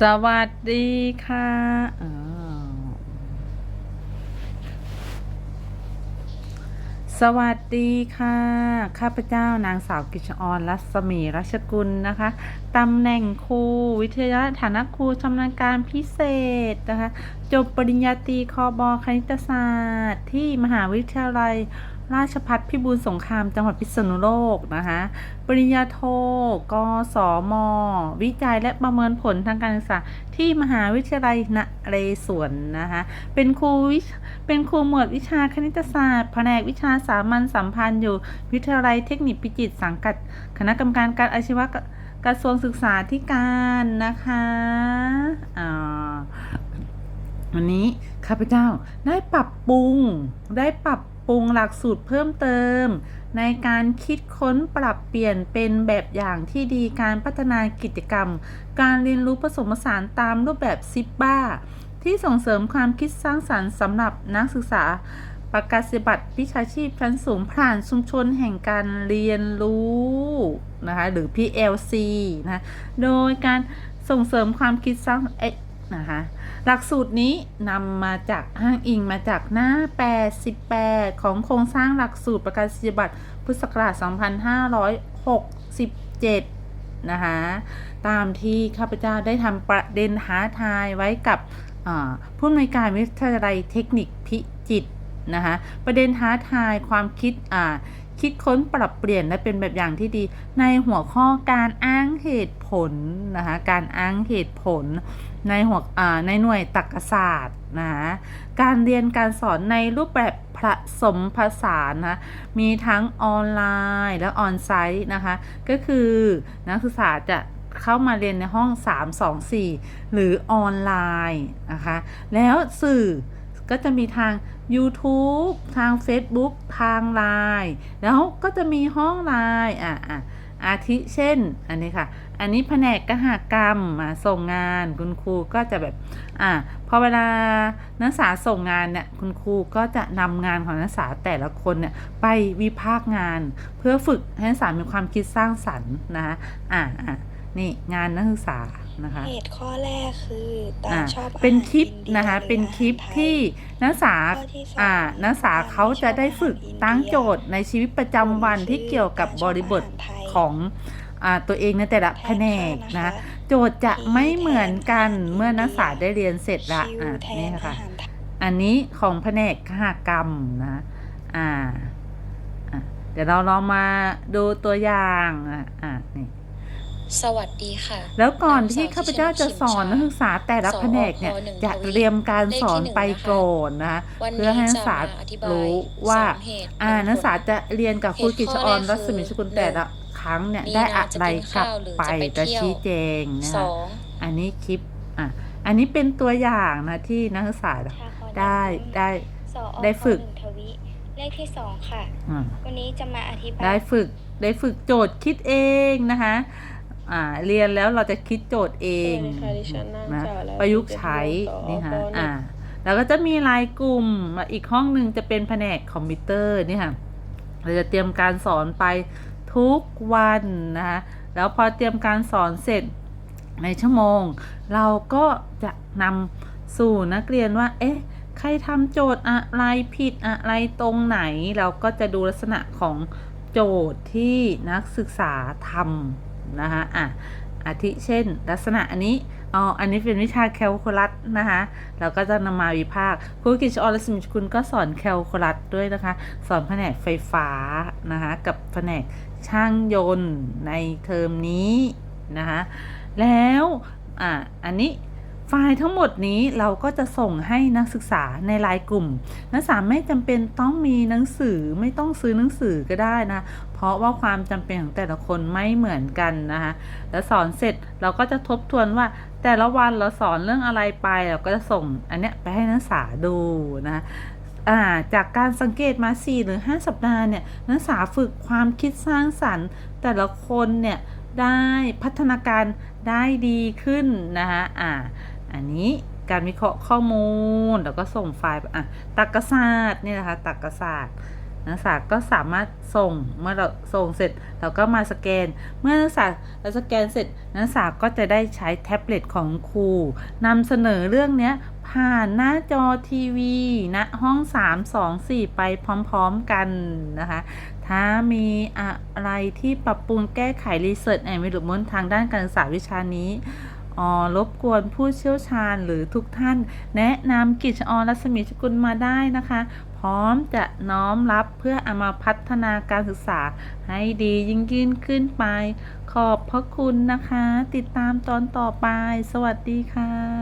สวัสดีค่ะสวัสดีค่ะ ข้าพเจ้านางสาวกิจออนรัศมีรัชกุลนะคะตำแหน่งครูวิทยาฐานะครูชำนาญการพิเศษนะคะ จบปริญญาตรีคอบอคณิตศาสตร์ ที่มหาวิทยาลัย ราชพัฒพิบูลสงครามจังหวัดพิษณุโลกนะคะ ปริญญาโท กศม วิจัยและประเมินผลทางการศึกษาที่มหาวิทยาลัยนเรศวรนะคะ เป็นครูวิเป็นครูหมวดวิชาคณิตศาสตร์ แผนกวิชาสามัญสัมพันธ์อยู่ วิทยาลัยเทคนิคพิจิตรสังกัด คณะกรรมการการอาชีวะกระทรวงศึกษาธิการนะคะอ่าวันนี้ข้าพเจ้าได้ปรับปรุงได้ปรับ ปรุงหลักสูตรเพิ่มเติม ในการคิดค้นปรับเปลี่ยนเป็นแบบอย่างที่ดีการพัฒนากิจกรรม การเรียนรู้ผสมผสานตามรูปแบบซิปบ้าที่ส่งเสริมความคิดสร้างสรรค์สำหรับนักศึกษาประกาศบัตรวิชาชีพชั้นสูงผ่านชุมชนแห่งการเรียนรู้นะคะหรือ PLC นะ โดยการส่งเสริมความคิดสร้าง นะคะ หลักสูตรนี้นำมาจากอ้างอิงมาจากหน้า 88 ของโครงสร้างหลักสูตรประกาศนียบัตรพุทธศักราช 2567 นะคะ ตามที่ข้าพเจ้าได้ทำประเด็นท้าทายไว้กับผู้อำนวยการวิทยาลัยเทคนิคพิจิตรนะคะประเด็นท้าทายความคิดอ่า คิดค้นปรับเปลี่ยนและเป็นแบบอย่างที่ดี ในหัวข้อการอ้างเหตุผลนะคะการอ้างเหตุผลในหัวในหน่วยตรรกศาสตร์นะคะการเรียนการสอนในรูปแบบผสมผสานนะมีทั้งออนไลน์และออนไซต์นะคะก็คือนักศึกษาจะเข้ามาเรียนในห้อง 3 2 4 หรือออนไลน์นะคะแล้วสื่อ ก็จะมีทาง YouTube ทาง Facebook ทาง Line แล้วก็จะมีห้อง Line อะอะอาทิเช่น อันนี้ค่ะ อันนี้แผนกกหกรรมมาส่งงานคุณครูก็จะแบบ อ่าพอเวลานักศึกษาส่งงานเนี่ยคุณครูก็จะนำงานของนักศึกษาแต่ละคนเนี่ยไปวิพากษ์งาน เพื่อฝึกให้นักศึกษามีความคิดสร้างสรรค์นะคะอ่าอ่า นี่งานนักศึกษานะคะเหตุข้อแรกคือตาอ่าชอบอาหารเป็นคลิปอิดีนะคะหรือเป็นคลิปอาหารไทยที่นักศึกษาข้อที่สองอ่านักศึกษาตามเขาจะได้ฝึกชอบอาหารอินเดียตั้งโจทย์ในชีวิตประจำวันที่เกี่ยวกับบริบทของอ่าตัวเองในแต่ละแผนกนะโจทย์จะไม่เหมือนกันเมื่อนักศึกษาได้เรียนเสร็จละคิวอะแทนี่นค่ะอาหารไทยอันนี้ของแผนกคหกรรมนะอ่าอะเดี๋ยวเราลองมาดูตัวอย่างอะอะนี่ สวัสดีค่ะ แล้วก่อนนางสาวที่ข้าพเจ้าจะสอนนักศึกษาแต่ละแผนกเนี่ยสอหนึ่งจะทวีเตรียมการสอนเลขที่หนึ่งไปนะคะก่อนนะคะวันเพื่อนี้ให้นักศึจะกษามาอธิบายรู้ว่าสามเหตุอ่าหนึ่งนักศึกษาผลจะเรียนกับครูเหตุกิจข้อออนแรกรัศมีคือสกุลหนึ่งแต่ละครั้งเนี่ยมีได้นาอะจะไรกินกลับข้าวหรือไปจะไปจะเที่ยวชี้แจงนะสคะองอันนี้คลิปอะอันนี้เป็นตัวอย่างนะที่นักศึกษาได้ได้สอได้ฝึกหนึ่งทวีเลขที่สองค่ะอ่าวันนี้จะมาอธิบายได้ฝึกได้ฝึกโจทย์คิดเองนะคะ อ่าเรียนแล้วเราจะคิดโจทย์เองสวัสดีค่ะดิฉันนางนะสาวและประยุกต์ใช้สอนี่ค่ะปหนึ่งอ่าแล้วก็จะมีรายกลุ่มอีกห้องหนึ่งจะเป็นแผนกคอมพิวเตอร์นี่ค่ะเราจะเตรียมการสอนไปทุกวันนะคะแล้วพอเตรียมการสอนเสร็จในชั่วโมง เราก็จะนำสู่นักเรียนว่า เอ๊ะ ใครทำโจทย์อะไรผิดอะไรตรงไหน เราก็จะดูลักษณะของโจทย์ที่นักศึกษาทำ นะคะอะอาทิเช่น ลักษณะอันนี้อ๋ออันนี้เป็นวิชาแคลคูลัสนะคะเราก็จะนำมาวิพากษ์ครูกิจอรสมิคุณก็สอนแคลคูลัสด้วยนะคะ สอนแผนกไฟฟ้านะคะกับแผนกช่างยนต์ในเทอมนี้นะคะแล้วอะอันนี้ ไฟล์ทั้งหมดนี้เราก็จะส่งให้นักศึกษาในไลน์กลุ่ม นักศึกษาไม่จำเป็นต้องมีหนังสือไม่ต้องซื้อหนังสือก็ได้นะ เพราะว่าความจำเป็นของแต่ละคนไม่เหมือนกันนะคะแล้วสอนเสร็จเราก็จะทบทวนว่าแต่ละวันเราสอนเรื่องอะไรไปเราก็จะส่งอันเนี้ยไปให้นักศึกษาดูนะาจากการสังเกตมา 4 หรือ 5 สัปดาห์เนี่ยนักศึกษาฝึกความคิดสร้างสรรค์ แต่ละคนเนี่ยได้พัฒนาการได้ดีขึ้นนะคะอ่า อันนี้การวิเคราะห์ข้อมูลแล้วก็ส่งไฟล์อะตรรกศาสตร์นี่นะคะตรรกศาสตร์นักศึกษาก็สามารถส่งเมื่อเราส่งเสร็จเราก็มาสแกน เมื่อนักศึกษาเราสแกนเสร็จนักศึกษาก็จะได้ใช้แท็บเล็ตของครูนำเสนอเรื่องเนี้ยผ่านหน้าจอทีวีณห้อง 3 2 4 ไปพร้อมๆกันนะคะ ถ้ามีอะไรที่ปรับปรุงแก้ไขรีเสิร์ชแอนด์วิลุมนทางด้านการศึกษาวิชานี้ อ๋อรบกวนผู้เชี่ยวชาญหรือทุกท่าน แนะนำกิจออรัศมีชกุลมาได้นะคะ พร้อมจะน้อมรับเพื่อเอามาพัฒนาการศึกษาให้ดียิ่งยิ่งขึ้นไป ขอบพระคุณนะคะ ติดตามตอนต่อไป สวัสดีค่ะ